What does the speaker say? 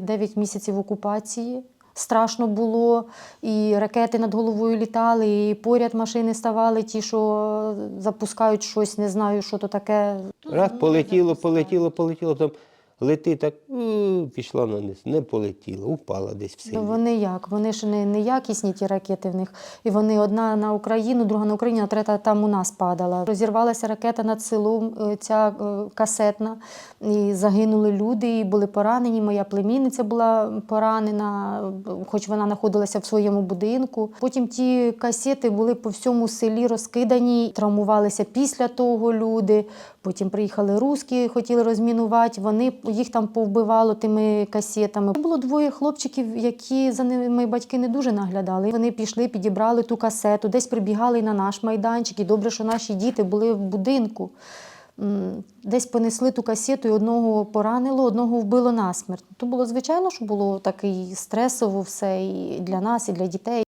9 місяців окупації. Страшно було, і ракети над головою літали, і поряд машини ставали, ті, що запускають щось, не знаю, що то таке. Раз полетіло, полетіло, полетіло, там лети так пішла на низ. Не полетіло, упала десь в селі. Ну, Вони як? Вони ж не, не якісні ті ракети в них. І вони одна на Україну, друга на Україну, а третя там у нас падала. Розірвалася ракета над селом, е, ця е, касетна, і загинули люди, і були поранені. Моя племінниця була поранена, хоч вона знаходилася в своєму будинку. Потім ті касети були по всьому селі розкидані, травмувалися після того люди. Потім приїхали русські, хотіли розмінувати. Вони їх там повбивало тими касетами. Було двоє хлопчиків, які за ними батьки не дуже наглядали. Вони пішли, підібрали ту касету, десь прибігали на наш майданчик. І добре, що наші діти були в будинку. Десь понесли ту касету, і одного поранило, одного вбило насмерть. То було звичайно, що було такий стресово все і для нас, і для дітей.